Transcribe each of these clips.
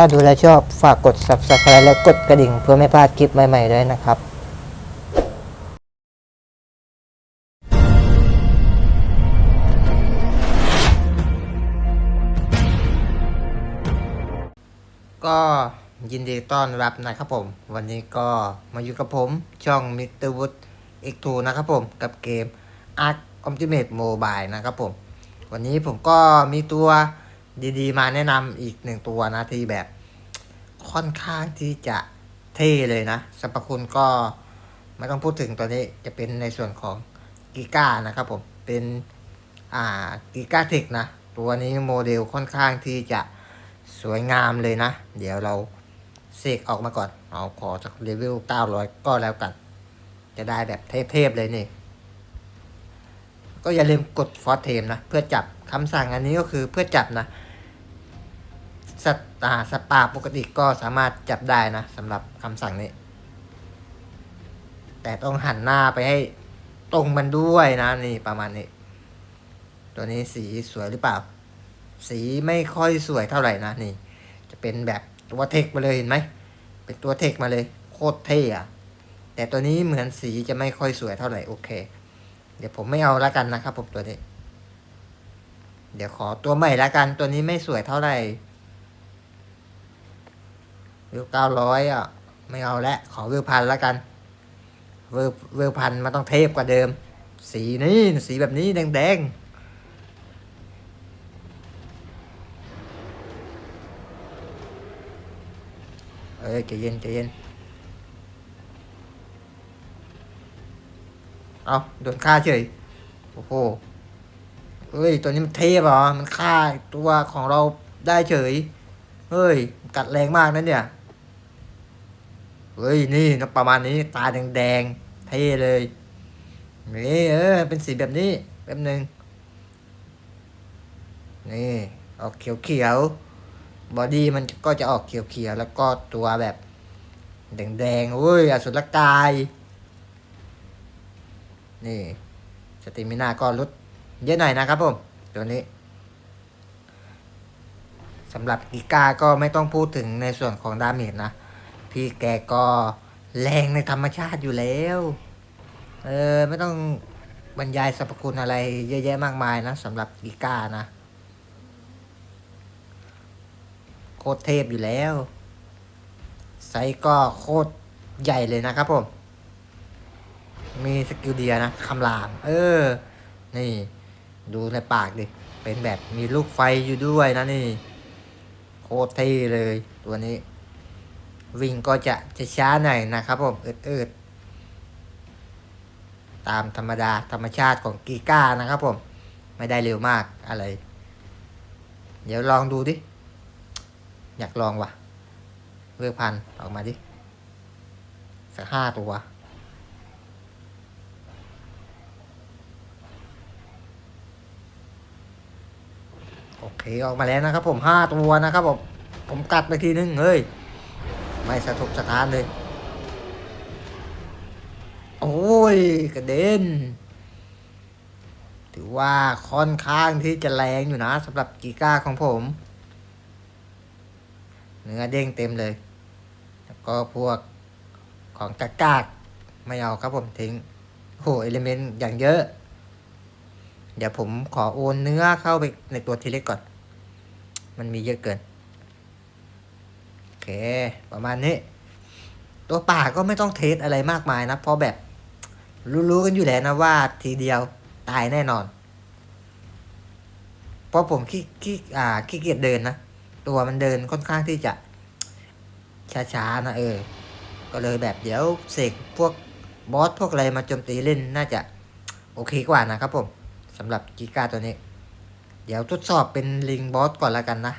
ถ้าดูแลชอบฝากกด subscribe และกดกระดิ่ง เพื่อไม่พลาดคลิปใหม่ๆด้วยนะครับก็ยินดีต้อนรับนะครับผม วันนี้ก็มาอยู่กับผมช่อง Mr. Wood X2 นะครับผม กับเกม Ark Ultimate Mobile นะครับผม วันนี้ผมก็มีตัว ดีๆ มาแนะนำอีกหนึ่งตัวนะที่แบบค่อนข้างที่จะเท่เลยนะสรรพคุณก็ไม่ต้องพูดถึงตัวนี้จะเป็นในส่วนของกิก้านะครับผม เป็นอ่ากิก้าเทคนะ ตัวนี้โมเดลค่อนข้างที่จะสวยงามเลยนะ เดี๋ยวเราเสกออกมาก่อน เอาขอจากเลเวล900 ก็แล้วกัน จะได้แบบเทพๆเลยนี่ ก็อย่าลืมกดฟอสเทมนะ เพื่อจับคำสั่งอันนี้ก็คือเพื่อจับนะ สัตว์อ่าสตว์ป่าปกติก็สามารถจับได้นะสำหรับคำสั่งนี้ แต่ต้องหันหน้าไปให้ตรงมันด้วยนะนี่ประมาณนี้ ตัวนี้สีสวยหรือเปล่า สีไม่ค่อยสวยเท่าไหร่นะนี่ จะเป็นแบบตัวเทคมาเลยเห็นไหมเป็นตัวเทคมาเลยโคตรเท่อะแต่ตัวนี้เหมือนสีจะไม่ค่อยสวยเท่าไหร่โอเค เดี๋ยวผมไม่เอาละกันนะครับผมตัวนี้ เดี๋ยวขอตัวใหม่ละกันตัวนี้ไม่สวยเท่าไหร่ วิวเก้าร้อยอะ ไม่เอาละ ขอวิวพันละกันวิววิวพันมันต้องเทพกว่าเดิม สีนี้สีแบบนี้แดงๆ เอ้ยใจเย็นใจเย็น เอาโดนฆ่าเฉย โอ้โหเฮ้ย ตัวนี้มันเทพเหรอ มันฆ่าตัวของเราได้เฉย เฮ้ย กัดแรงมากนะเนี่ย เฮ้ยนี่ประมาณนี้ตาแดงๆเท่เลยนี่เออ เป็นสีแบบนี้แป๊บหนึ่งนี่ออกเขียวๆบอดี้มันก็จะออกเขียวๆแล้วก็ตัวแบบแดงๆเฮ้ยอสุรกาย นี่สติมินาก็ลดเยอะหน่อยนะครับผม ตัวนี้สำหรับกิก้าก็ไม่ต้องพูดถึงในส่วนของดาเมจนะ พี่แกก็แรงในธรรมชาติอยู่แล้ว เออ ไม่ต้องบรรยายสรรพคุณอะไรเยอะแยะมากมายนะสำหรับกิก้านะ โคตรเทพอยู่แล้ว ไซส์ก็โคตรใหญ่เลยนะครับผม มีสกิลเดียนะคำราม เออ นี่ ดูในปากดิ เป็นแบบมีลูกไฟอยู่ด้วยนะนี่ โคตรเท่เลยตัวนี้ วิ่งก็จะจะช้าหน่อยนะครับผมอิดเอิดตามธรรมดาธรรมชาติของกีก้านะครับผม ไม่ได้เร็วมากอะไร เดี๋ยวลองดูดิ อยากลองว่ะเวอร์พันออกมาดิ สักห้าตัวโอเคออกมาแล้วนะครับผมห้าตัวนะครับผมผมกัดไปทีนึงเฮ้ย ไม่สะทกสะท้านเลย โอ้ย กระเด็น ถือว่าค่อนข้างที่จะแรงอยู่นะสำหรับกีก้าของผมเนื้อเด้งเต็มเลย แล้วก็พวกของกากากไม่เอาครับผมทิ้งโหเอลิเมนต์อย่างเยอะ เดี๋ยวผมขอโอนเนื้อเข้าไปในตัวทีเล็กก่อน มันมีเยอะเกิน ประมาณนี้ ตัวป่าก็ไม่ต้องเทสอะไรมากมายนะ เพราะแบบรู้ๆกันอยู่แล้วนะว่าทีเดียวตายแน่นอน เพราะผมขี้ขี้อ่าขี้เกียจเดินนะ ตัวมันเดินค่อนข้างที่จะช้าๆนะเออ ก็เลยแบบเดี๋ยวเสกพวกบอสพวกอะไรมาโจมตีเล่นน่าจะโอเคกว่านะครับผมสำหรับกีกาตัวนี้ เดี๋ยวทดสอบเป็นลิงบอสก่อนล้วกันนะ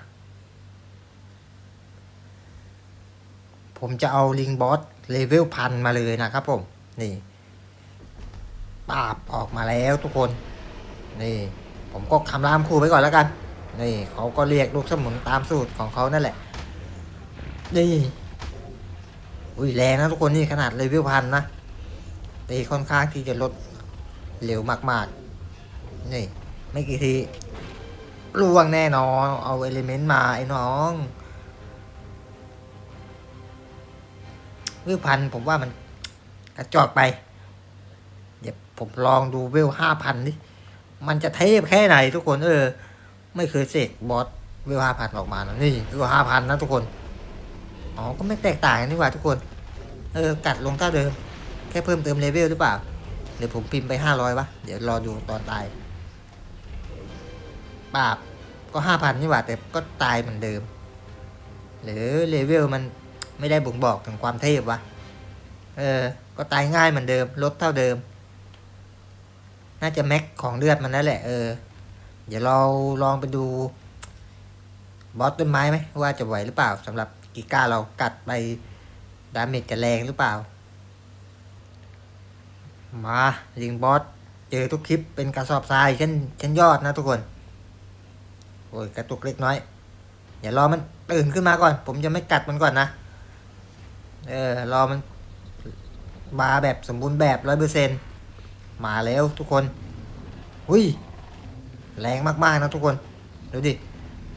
ผมจะเอาลิงบอสเลเวลพันมาเลยนะครับผม นี่ปราบออกมาแล้วทุกคน นี่ ผมก็คำรามครูไปก่อนแล้วกัน นี่เขาก็เรียกลูกสมุนตามสูตรของเขานั่นแหละ นี่อุ้ยแรงนะทุกคนนี่ขนาดเลเวลพันนะตีค่อนข้างที่จะลดเร็วมากๆ นี่ ไม่กี่ทีล่วงแน่นอน เอาเอลิเมนต์มาไอ้น้อง เวพันผมว่ามันกระจอกไป เดี๋ยวผมลองดูเวลห้าพันดิ มันจะเทพแค่ไหนทุกคน เออ ไม่เคยเสกบอสเวลห้าพันออกมานะนี่เวลห้าพันนะทุกคน อ๋อ ก็ไม่แตกต่างนนี่หว่าทุกคน เออ กัดลงเท่าเดิม แค่เพิ่มเติมเลเวลหรือเปล่า เดี๋ยวผมพิมพ์ไปห้าร้อยวะ เดี๋ยวรอดูตอนตายปราบก็ห้าพันนี่หว่าแต่ก็ตายเหมือนเดิม หรือเลเวลมัน ไม่ได้บ่งบอกถึงความเทพวะเออ ก็ตายง่ายเหมือนเดิม ลดเท่าเดิม น่าจะแม็กของเลือดมันนั่นแหละ เออ เดี๋ยวเราลองไปดู บอสต้นไม้ไหมว่าจะไหวหรือเปล่าสำหรับกิก้าเรากัดไปดาเมจจะแรงหรือเปล่า มาลิงบอสเจอทุกคลิปเป็นกระสอบทรายชั้นชั้นยอดนะทุกคน โอ้ยกระตุกเล็กน้อยเดี๋ยวรอมันตื่นขึ้นมาก่อน ผมจะไม่กัดมันก่อนนะ เออ รอมันมาแบบสมบูรณ์แบบร้อยเปอร์เซ็นมาแล้วทุกคนอุ้ยแรงมาก ๆ นะทุกคน ดูดิ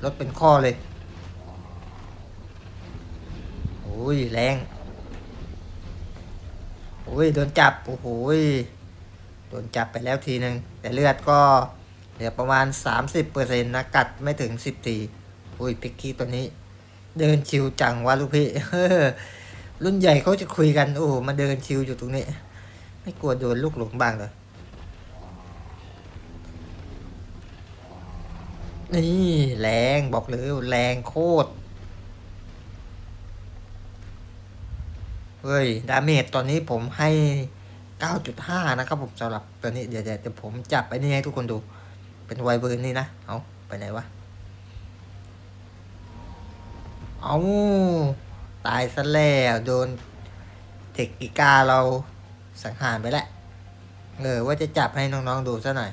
รถเป็นข้อเลยโอ้ยแรงโอ้ยโดนจับ โอ้โหโดนจับไปแล้วทีหนึ่งแต่เลือดก็เหลือประมาณ 30%เปอร์เซ็นต์นะกัดไม่ถึง10ทีอุ้ยพิกกี้ตัวนี้ เดินชิวจังวะลูกพี่ รุ่นใหญ่เขาจะคุยกัน โอ้มาเดินชิวอยู่ตรงนี้ ไม่กลัวโดนลูกหลงบ้างเลยนี่แรงบอกเลยแรงโคตร เฮ้ย ดาเมจตอนนี้ผมให้ 9.5 นะครับผมสำหรับตัวนี้เดี๋ยวเดี๋ยวเดี๋ยวผมจับไปนี่ให้ทุกคนดู เป็นไวเบิร์นนี่นะ เอาไปไหนวะ เอา ตายซะแล้วโดนเทคกิกาเราสังหารไปแล้วเออว่าจะจับให้น้องๆดูซะหน่อย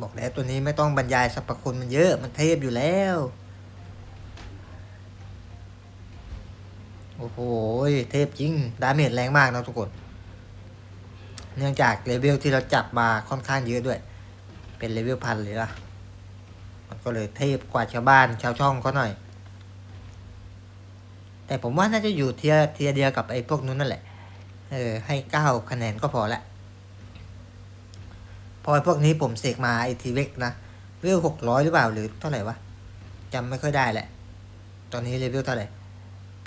บอกแล้วตัวนี้ไม่ต้องบรรยายสรรพคุณมันเยอะมันเทพอยู่แล้ว โอ้โหเทพจริง ดาเมจแรงมากนะทุกคน เนื่องจากเลเวลที่เราจับมาค่อนข้างเยอะด้วย เป็นเลเวลพันเลยล่ะ มันก็เลยเทพกว่าชาวบ้านชาวช่องเขาหน่อย แต่ผมว่าน่าจะอยู่เทียเทียเดียวกับไอ้พวกนู้นนั่นแหละ เออ ให้เก้าคะแนนก็พอละพอไอ้พวกนี้ผมเสกมาไอทีเวกนะเลเวลหกร้อยหรือเปล่าหรือเท่าไหร่วะจำไม่ค่อยได้แหละ ตอนนี้เลเวลเท่าไหร่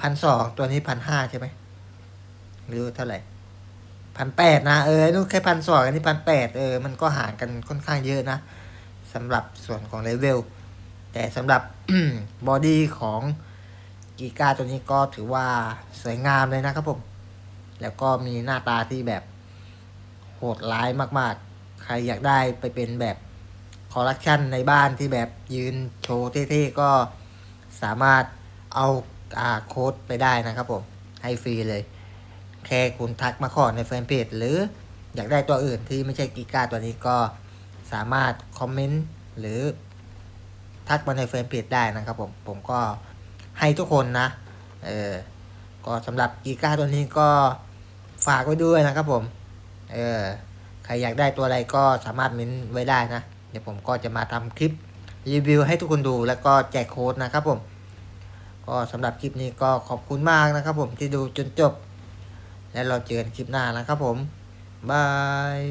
พันสองตัวนี้พันห้าใช่ไหมหรือเท่าไหร่พันแปดนะ เออนู่นแค่พันสองอันนี้พันแปดเออ มันก็ห่างกันค่อนข้างเยอะนะสำหรับส่วนของเลเวลแต่สำหรับบอดี้ของ กีกาตัวนี้ก็ถือว่าสวยงามเลยนะครับผม แล้วก็มีหน้าตาที่แบบโหดร้ายมากๆ ใครอยากได้ไปเป็นแบบคอลเลคชันในบ้านที่แบบยืนโชว์เท่ๆก็สามารถเอาอาโค้ดไปได้นะครับผม ให้ฟรีเลย แค่คุณทักมาขอในแฟนเพจหรืออยากได้ตัวอื่นที่ไม่ใช่กีกาตัวนี้ก็สามารถคอมเมนต์หรือทักมาในแฟนเพจได้นะครับผม ผมก็ ให้ทุกคนนะ เออ ก็สำหรับกีก้าตัวนี้ก็ฝากไว้ด้วยนะครับผม เออ ใครอยากได้ตัวอะไรก็สามารถเม้นไว้ได้นะ เดี๋ยวผมก็จะมาทำคลิปรีวิวให้ทุกคนดูแล้วก็แจกโค้ดนะครับผม ก็สำหรับคลิปนี้ก็ขอบคุณมากนะครับผมที่ดูจนจบ แล้วเราเจอกันคลิปหน้านะครับผมบาย